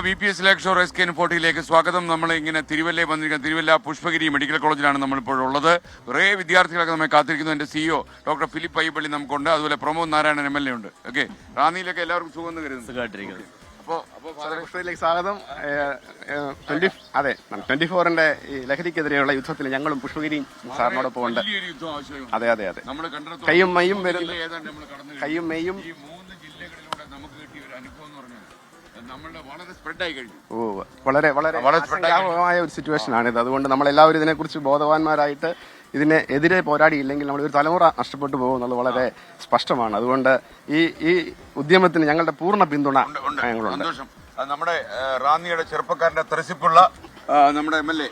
V P S Lakeshore K N ഫോർട്ടിയിലേക്ക് സ്വാഗതം. നമ്മൾ ഇങ്ങനെ തിരുവല്ല വന്നിരിക്കുന്ന തിരുവല്ല പുഷ്പഗിരി മെഡിക്കൽ കോളേജിലാണ് നമ്മളിപ്പോൾ ഉള്ളത്. കുറേ വിദ്യാർത്ഥികളൊക്കെ നമ്മെ കാത്തിരിക്കുന്നു. എന്റെ സിഇഒ ഡോക്ടർ ഫിലിപ്പ് അയ്യപ്പള്ളി നമുക്കുണ്ട്. അതുപോലെ Pramod Narayanan M L A ഉണ്ട്. ഓക്കെ. റാന്നിയിലൊക്കെ എല്ലാവർക്കും സുഖം എന്ന് കരുതുന്നു അപ്പോൾ സ്വാഗതം. ട്വന്റി അതെ ട്വന്റി ഫോറിന്റെ ഈ ലഹരിക്കെതിരെയുള്ള യുദ്ധത്തിൽ ഞങ്ങളും പുഷ്പഗിരി സാറിനോടൊപ്പം ഉണ്ട്. അതെ അതെ അതെ. നമ്മൾ കയ്യും മയ്യും വരുന്ന- നമ്മൾ. കയ്യും മെയ്യും ഈ മൂന്ന് ജില്ലകളിലൂടെ നമുക്ക് കിട്ടിയ ഒരു അനുഭവം എന്ന് പറഞ്ഞാൽ നമ്മളുടെ വളരെ സ്പ്രെഡായി കഴിഞ്ഞു ഓ വളരെ വളരെ വളരെ ആശങ്കാവഹമായ ഒരു സിറ്റുവേഷൻ ആണിത് അതുകൊണ്ട് നമ്മളെല്ലാവരും ഇതിനെക്കുറിച്ച് ബോധവാന്മാരായിട്ട് ഇതിനെ എതിരെ പോരാടിയില്ലെങ്കിൽ നമ്മൾ ഒരു തലമുറ നഷ്ടപ്പെട്ടു പോകും എന്നുള്ളത് വളരെ സ്പഷ്ടമാണ്. അതുകൊണ്ട് ഈ ഈ ഉദ്യമത്തിന് ഞങ്ങളുടെ പൂർണ പിന്തുണ ഞങ്ങളുണ്ട്. സന്തോഷം. നമ്മുടെ റാന്നിയുടെ ചെറുപ്പക്കാരന്റെ തെരസിപ്പുള്ള നമ്മുടെ എം എൽ എ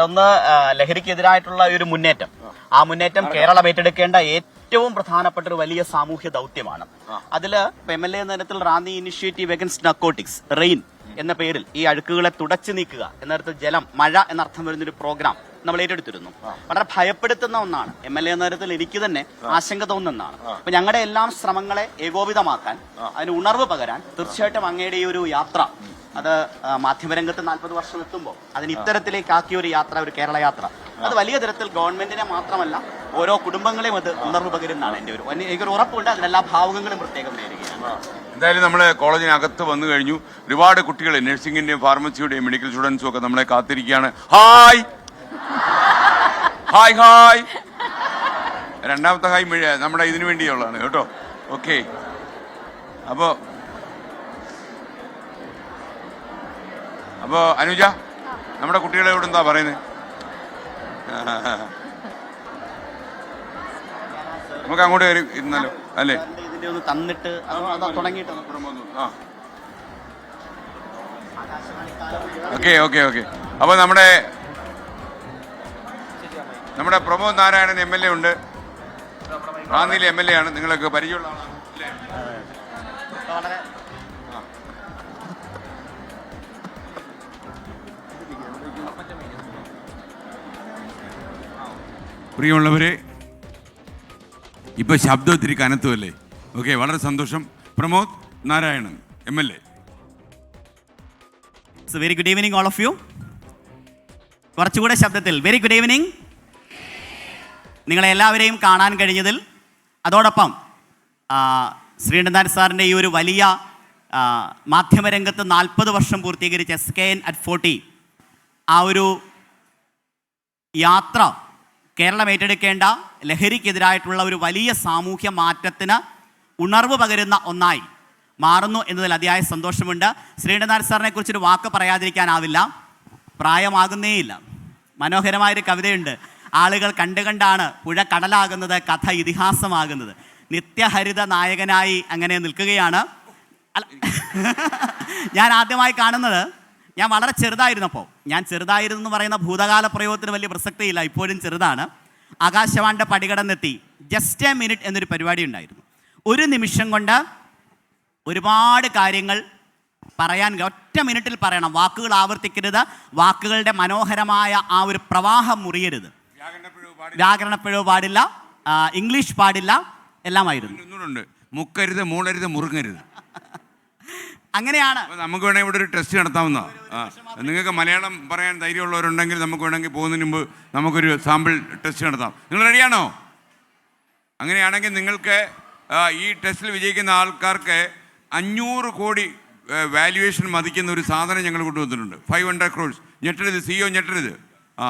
ഒന്ന് ലഹരിക്കെതിരായിട്ടുള്ള ഒരു മുന്നേറ്റം. ആ. മുന്നേറ്റം കേരളം ഏറ്റെടുക്കേണ്ട ഏറ്റവും പ്രധാനപ്പെട്ട ഒരു വലിയ സാമൂഹ്യ ദൗത്യമാണ്. അതിൽ M L A നേരത്തിൽ Ranni initiative against narcotics RAIN എന്ന പേരിൽ ഈ അഴുക്കുകളെ തുടച്ചു നീക്കുക എന്നിടത്ത് ജലം മഴ എന്നർത്ഥം വരുന്ന ഒരു പ്രോഗ്രാം നമ്മൾ ഏറ്റെടുത്തിരുന്നു. വളരെ ഭയപ്പെടുത്തുന്ന ഒന്നാണ്. എം എൽ എ എന്ന തരത്തിൽ എനിക്ക് തന്നെ ആശങ്ക തോന്നുന്നതാണ് അപ്പൊ ഞങ്ങളുടെ എല്ലാം ശ്രമങ്ങളെ ഏകോപിതമാക്കാൻ അതിന് ഉണർവ് പകരാൻ തീർച്ചയായിട്ടും അങ്ങയുടെ ഈ ഒരു യാത്ര അത് മാധ്യമരംഗത്ത് നാൽപ്പത് വർഷം എത്തുമ്പോൾ അതിന് ഇത്തരത്തിലേക്ക് ആക്കിയ ഒരു യാത്ര ഒരു കേരള യാത്ര. അത് വലിയ തരത്തിൽ ഗവൺമെന്റിനെ മാത്രമല്ല ഓരോ കുടുംബങ്ങളെയും അത് ഉണർവ് പകരുന്നതാണ് ഒരു എനിക്കൊരു ഉറപ്പുണ്ട് അതിനെല്ലാ ഭാവുകങ്ങളും പ്രത്യേകം നേരുകയാണ്. എന്തായാലും നമ്മൾ കോളേജിനകത്ത് വന്നു കഴിഞ്ഞു. ഒരുപാട് കുട്ടികൾ നഴ്സിംഗിന്റെയും ഫാർമസിയുടെയും മെഡിക്കൽ സ്റ്റുഡൻസും ഒക്കെ നമ്മളെ കാത്തിരിക്കുകയാണ്. ഹായ്! Hi hi! രണ്ടാമത്തെ ഹായ് നമ്മുടെ ഇതിനു വേണ്ടിയുള്ളതാണ് കേട്ടോ. ഓക്കെ. അപ്പോ അപ്പോ അനുജ നമ്മുടെ കുട്ടികളോട് എന്താ പറയുന്നത് നമുക്ക് അങ്ങോട്ട് കയറി ഇരുന്നാലോ? അല്ലേ? ഇതിന്റെ ഒന്ന് തന്നിട്ട് തുടങ്ങിയിട്ട് ഓക്കെ ഓക്കെ ഓക്കെ. അപ്പൊ നമ്മുടെ നമ്മുടെ Pramod Narayanan M L A ഉണ്ട്. റാന്നിയിലെ എം എൽ എ ആണ്. നിങ്ങൾക്ക് പരിചയമുള്ള ആളാണ്. അല്ലേ? പ്രിയമുള്ളവരെ ഇപ്പൊ ശബ്ദം ഒത്തിരി കനത്തുമല്ലേ ഓക്കെ വളരെ സന്തോഷം. Pramod Narayanan M L A. Very good evening all of you കുറച്ചുകൂടെ ശബ്ദത്തിൽ വെരി ഗുഡ് ഈവനിങ് നിങ്ങളെ എല്ലാവരെയും കാണാൻ കഴിഞ്ഞതിൽ അതോടൊപ്പം ശ്രീനന്ദൻ സാറിന്റെ ഈ ഒരു വലിയ മാധ്യമരംഗത്ത് നാൽപ്പത് വർഷം പൂർത്തീകരിച്ച S K N at forty ആ ഒരു യാത്ര കേരളം ഏറ്റെടുക്കേണ്ട ലഹരിക്കെതിരായിട്ടുള്ള ഒരു വലിയ സാമൂഹ്യ മാറ്റത്തിന് ഉണർവ് പകരുന്ന ഒന്നായി മാറുന്നു എന്നതിൽ അതിയായ സന്തോഷമുണ്ട്. ശ്രീനാഥ് സാറിനെ കുറിച്ചൊരു വാക്ക് പറയാതിരിക്കാനാവില്ല. പ്രായമാകുന്നേയില്ല. മനോഹരമായൊരു കവിതയുണ്ട്. ആളുകൾ കണ്ടുകണ്ടാണ് പുഴ കടലാകുന്നത് കഥ ഇതിഹാസമാകുന്നത്. നിത്യഹരിത നായകനായി അങ്ങനെ നിൽക്കുകയാണ്. ഞാൻ ആദ്യമായി കാണുന്നത് ഞാൻ വളരെ ചെറുതായിരുന്നപ്പോൾ ഞാൻ ചെറുതായിരുന്നു എന്ന് പറയുന്ന ഭൂതകാല പ്രയോഗത്തിന് വലിയ പ്രസക്തിയില്ല ഇപ്പോഴും ചെറുതാണ്. ആകാശവാണിന്റെ പടികടന്നെത്തി ജസ്റ്റ് എ മിനിറ്റ് എന്നൊരു പരിപാടി ഉണ്ടായിരുന്നു. ഒരു നിമിഷം കൊണ്ട് ഒരുപാട് കാര്യങ്ങൾ പറയാൻ ഒറ്റ മിനിറ്റിൽ പറയണം. വാക്കുകൾ ആവർത്തിക്കരുത് വാക്കുകളുടെ മനോഹരമായ ആ ഒരു പ്രവാഹം മുറിയരുത്. വ്യാകരണപ്പിഴവ് പാടില്ല ഇംഗ്ലീഷ് പാടില്ല എല്ലാമായിരുന്നു. മുക്കരുത് മൂളരുത് മുറുങ്ങരുത്. അങ്ങനെയാണ്. നമുക്ക് വേണമെങ്കിൽ ഇവിടെ ഒരു ടെസ്റ്റ് നടത്താവുന്ന നിങ്ങൾക്ക് മലയാളം പറയാൻ ധൈര്യമുള്ളവരുണ്ടെങ്കിൽ നമുക്ക് വേണമെങ്കിൽ പോകുന്നതിന് മുമ്പ് നമുക്കൊരു സാമ്പിൾ ടെസ്റ്റ് നടത്താം. നിങ്ങൾ റെഡിയാണോ അങ്ങനെയാണെങ്കിൽ നിങ്ങൾക്ക് ഈ ടെസ്റ്റിൽ വിജയിക്കുന്ന ആൾക്കാർക്ക് അഞ്ഞൂറ് കോടി വാല്യുവേഷൻ മതിക്കുന്ന ഒരു സാധനം ഞങ്ങൾ കൊണ്ടുവന്നിട്ടുണ്ട്. ഫൈവ് ഹൺഡ്രഡ് ക്രോഡ്സ് ഞെട്ടരുത് സി ഒ ഞെട്ടരുത്. ആ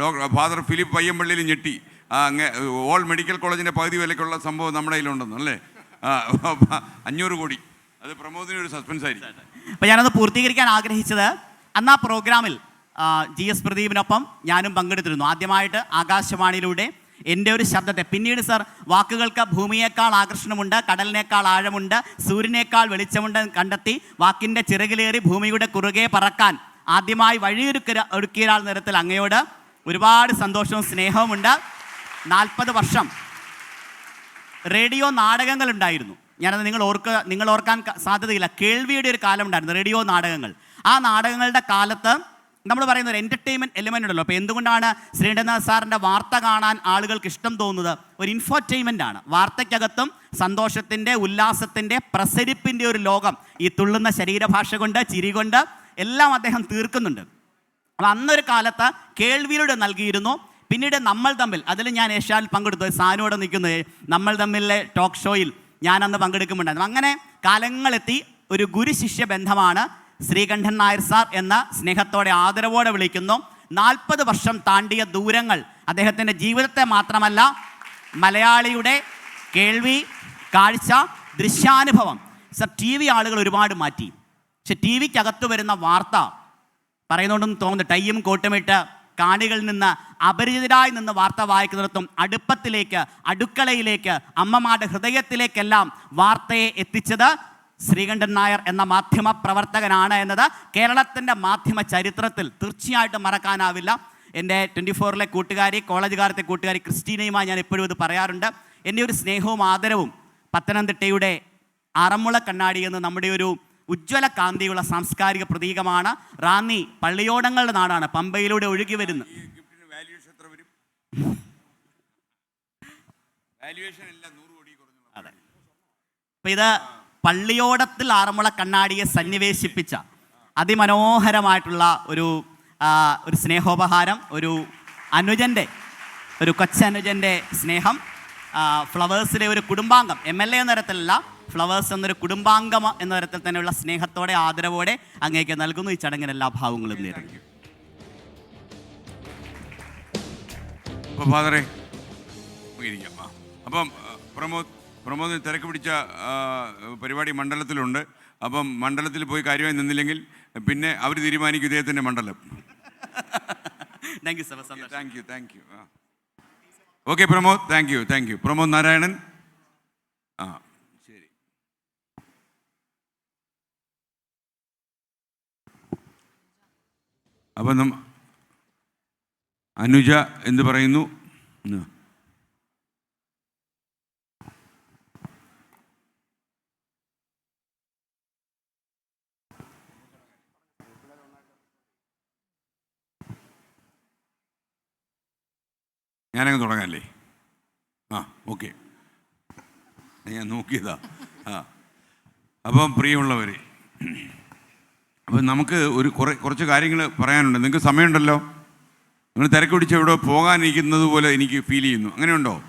ഡോക്ടർ ഫാദർ ഫിലിപ്പ് പയ്യമ്പള്ളിയിൽ ഞെട്ടി. ഓൾ മെഡിക്കൽ കോളേജിന്റെ പകുതി വിലക്കുള്ള സംഭവം നമ്മുടെ കയ്യിലുണ്ടെന്ന് അല്ലേ? അഞ്ഞൂറ് കോടി. അത് പ്രമോദിന് ഒരു സസ്പെൻസ് ആയിരിക്കും. അപ്പം ഞാനത് പൂർത്തീകരിക്കാൻ ആഗ്രഹിച്ചത് അന്ന് ആ പ്രോഗ്രാമിൽ ജി എസ് പ്രദീപിനൊപ്പം ഞാനും പങ്കെടുത്തിരുന്നു. ആദ്യമായിട്ട് ആകാശവാണിയിലൂടെ എന്റെ ഒരു ശബ്ദത്തെ പിന്നീട് സർ വാക്കുകൾക്ക് ഭൂമിയേക്കാൾ ആകർഷണമുണ്ട് കടലിനേക്കാൾ ആഴമുണ്ട് സൂര്യനേക്കാൾ വെളിച്ചമുണ്ട് കണ്ടെത്തി വാക്കിന്റെ ചിറകിലേറി ഭൂമിയുടെ കുറുകെ പറക്കാൻ ആദ്യമായി വഴിയൊരുക്കുക ഒരുക്കിയ നിരത്തിൽ അങ്ങയോട് ഒരുപാട് സന്തോഷവും സ്നേഹവുമുണ്ട്. നാൽപ്പത് വർഷം റേഡിയോ നാടകങ്ങൾ ഉണ്ടായിരുന്നു ഞാനത് നിങ്ങൾ ഓർക്കുക നിങ്ങൾ ഓർക്കാൻ സാധ്യതയില്ല. കേൾവിയുടെ ഒരു കാലം ഉണ്ടായിരുന്നു റേഡിയോ നാടകങ്ങൾ. ആ നാടകങ്ങളുടെ കാലത്ത് നമ്മൾ പറയുന്ന ഒരു എന്റർടൈൻമെന്റ് എലിമെന്റ് ഉണ്ടല്ലോ. അപ്പോൾ എന്തുകൊണ്ടാണ് ശ്രീധരനാഥ് സാറിന്റെ വാർത്ത കാണാൻ ആളുകൾക്ക് ഇഷ്ടം തോന്നുന്നത്? ഒരു ഇൻഫോർടൈൻമെന്റ് ആണ്. വാർത്തയ്ക്കകത്തും സന്തോഷത്തിന്റെ ഉല്ലാസത്തിന്റെ പ്രസരിപ്പിന്റെ ഒരു ലോകം ഈ തുള്ളുന്ന ശരീരഭാഷ കൊണ്ട് ചിരി കൊണ്ട് എല്ലാം അദ്ദേഹം തീർക്കുന്നുണ്ട്. അപ്പം അന്നൊരു കാലത്ത് കേൾവിയിലൂടെ നൽകിയിരുന്നു. പിന്നീട് നമ്മൾ തമ്മിൽ അതിൽ ഞാൻ ഏഷ്യാനിൽ പങ്കെടുത്തു. സാനുവിടെ നിൽക്കുന്നത് നമ്മൾ തമ്മിലെ ടോക്ക് ഷോയിൽ ഞാൻ അന്ന് അങ്ങനെ കാലങ്ങളെത്തി ഒരു ഗുരു ശിഷ്യ ബന്ധമാണ് ശ്രീകണ്ഠൻ നായർ സാർ എന്ന സ്നേഹത്തോടെ ആദരവോടെ വിളിക്കുന്നു. നാൽപ്പത് വർഷം താണ്ടിയ ദൂരങ്ങൾ അദ്ദേഹത്തിന്റെ ജീവിതത്തെ മാത്രമല്ല മലയാളിയുടെ കേൾവി കാഴ്ച ദൃശ്യാനുഭവം സർ ടി വി ആളുകൾ ഒരുപാട് മാറ്റി. പക്ഷെ ടി വിക്കകത്ത് വരുന്ന വാർത്ത പറയുന്നുണ്ടെന്ന് തോന്നുന്നു ടൈയും കോട്ടുമിട്ട് കാണികളിൽ നിന്ന് അപരിചിതരായി നിന്ന് വാർത്ത വായിക്കുന്നിടത്തും അടുപ്പത്തിലേക്ക് അടുക്കളയിലേക്ക് അമ്മമാരുടെ ഹൃദയത്തിലേക്കെല്ലാം വാർത്തയെ എത്തിച്ചത് ശ്രീകണ്ഠൻ നായർ എന്ന മാധ്യമ പ്രവർത്തകനാണ് എന്നത് കേരളത്തിന്റെ മാധ്യമ ചരിത്രത്തിൽ തീർച്ചയായിട്ടും മറക്കാനാവില്ല. എന്റെ ട്വന്റി ഫോറിലെ കൂട്ടുകാരി കോളേജുകാരത്തെ കൂട്ടുകാരി ക്രിസ്റ്റീനയുമായി ഞാൻ എപ്പോഴും ഇത് പറയാറുണ്ട്. എന്റെ ഒരു സ്നേഹവും ആദരവും പത്തനംതിട്ടയുടെ അറമുള കണ്ണാടി എന്ന് നമ്മുടെ ഒരു ഉജ്ജ്വല കാന്തിയുള്ള സാംസ്കാരിക പ്രതീകമാണ് റാന്നി പള്ളിയോടങ്ങളുടെ നാടാണ് പമ്പയിലൂടെ ഒഴുകി വരുന്നത്. അതെ. അപ്പൊ ഇത് പള്ളിയോടത്തിൽ ആറന്മുള കണ്ണാടിയെ സന്നിവേശിപ്പിച്ച അതിമനോഹരമായിട്ടുള്ള ഒരു ഒരു സ്നേഹോപഹാരം ഒരു അനുജന്റെ ഒരു കൊച്ചനുജന്റെ സ്നേഹം ഫ്ലവേഴ്സിലെ ഒരു കുടുംബാംഗം എം എൽ എ എന്ന തരത്തിലല്ല ഫ്ലവേഴ്സ് എന്നൊരു കുടുംബാംഗം എന്ന തരത്തിൽ തന്നെയുള്ള സ്നേഹത്തോടെ ആദരവോടെ അങ്ങേക്ക് നൽകുന്നു ഈ ചടങ്ങിന് എല്ലാ ഭാവങ്ങളും നേരുന്നു. അപ്പോൾ ഫാദറെ ഇരിക്കാം ആ അപ്പം പ്രമോദ് പ്രമോദ് തിരക്ക് പിടിച്ച പരിപാടി മണ്ഡലത്തിലുണ്ട്. അപ്പം മണ്ഡലത്തിൽ പോയി കാര്യമായി നിന്നില്ലെങ്കിൽ പിന്നെ അവർ തീരുമാനിക്കും ഇദ്ദേഹത്തിന്റെ മണ്ഡലം. Thank you sir thank you thank you okay Pramod thank you thank you Pramod Narayanan. ആ. അപ്പം നം അനുജ എന്ന് പറയുന്നു. ഞാനങ്ങ് തുടങ്ങാല്ലേ? ആ ഓക്കെ. ഞാൻ നോക്കിയതാ. ആ. അപ്പം പ്രിയമുള്ളവർ അപ്പം നമുക്ക് ഒരു കുറേ കുറച്ച് കാര്യങ്ങൾ പറയാനുണ്ട്. നിങ്ങൾക്ക് സമയമുണ്ടല്ലോ? നിങ്ങൾ തിരക്ക് പിടിച്ച് എവിടെ പോകാനിരിക്കുന്നത് പോലെ എനിക്ക് ഫീൽ ചെയ്യുന്നു. അങ്ങനെയുണ്ടോ?